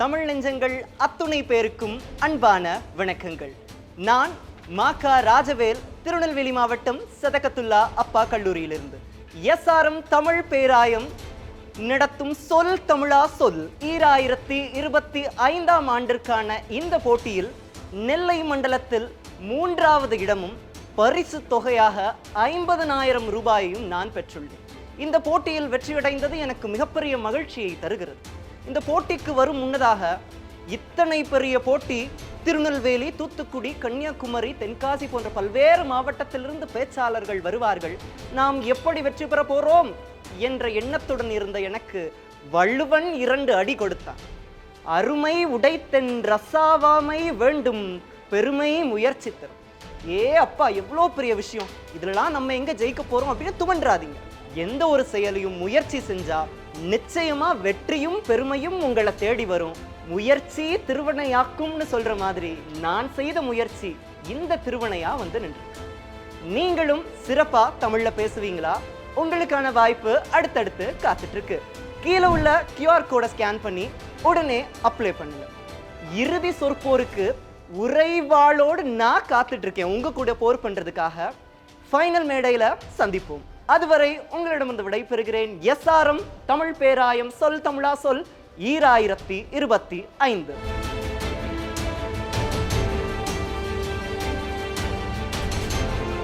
தமிழ் நெஞ்சங்கள் அத்துணை பேருக்கும் அன்பான வணக்கங்கள். நான் மாகா ராஜவேல் திருநெல்வேலி மாவட்டம் சதகத்துல்லா அப்பா கல்லூரியிலிருந்து. எஸ்ஆர்எம் தமிழ் பேராயம் நடத்தும் சொல் தமிழா சொல் ஈராயிரத்தி இருபத்தி ஐந்தாம் ஆண்டிற்கான இந்த போட்டியில் நெல்லை மண்டலத்தில் மூன்றாவது இடமும் பரிசு தொகையாக ஐம்பதனாயிரம் ரூபாயையும் நான் பெற்றுள்ளேன். இந்த போட்டியில் வெற்றியடைந்தது எனக்கு மிகப்பெரிய மகிழ்ச்சியை தருகிறது. இந்த போட்டிக்கு வரும் முன்னதாக இத்தனை பெரிய போட்டி திருநெல்வேலி தூத்துக்குடி கன்னியாகுமரி தென்காசி போன்ற பல்வேறு மாவட்டத்திலிருந்து பேச்சாளர்கள் வருவார்கள். நாம் எப்படி வெற்றி பெற போறோம் என்ற எண்ணத்துடன் இருந்த எனக்கு வள்ளுவன் இரண்டு அடி கொடுத்தான். அருமை உடைத்தென் ரசாவாமை வேண்டும் பெருமை முயற்சி தரும். ஏ அப்பா எவ்வளோ பெரிய விஷயம். இதெல்லாம் நம்ம எங்கே ஜெயிக்க போகிறோம் அப்படின்னு துவன்றாதீங்க எந்த ஒரு செயலையும் முயற்சி செஞ்சால் நிச்சயமா வெற்றியும் பெருமையும் உங்களை தேடி வரும். முயற்சி திருவனையாக்கும்னு சொல்ற மாதிரி நான் செய்த முயற்சி இந்த திருவனையாக வந்து நின்று. நீங்களும் சிறப்பா தமிழ்ல பேசுவீங்களா? உங்களுக்கான வாய்ப்பு அடுத்தடுத்து காத்துட்டு இருக்கு கீழே உள்ள கியூஆர் கோடை ஸ்கேன் பண்ணி உடனே அப்ளை பண்ணுங்க. இறுதி சொற்போருக்கு உறைவாளோடு நான் காத்துட்டு இருக்கேன் உங்க கூட போர் பண்றதுக்காக. ஃபைனல் மேடையில் சந்திப்போம். அதுவரை உங்களிடமிருந்து விடைபெறுகிறேன். எஸ்ஆர்எம் தமிழ் பேராயம் சொல் தமிழா சொல் ஈராயிரத்தி இருபத்தி ஐந்து.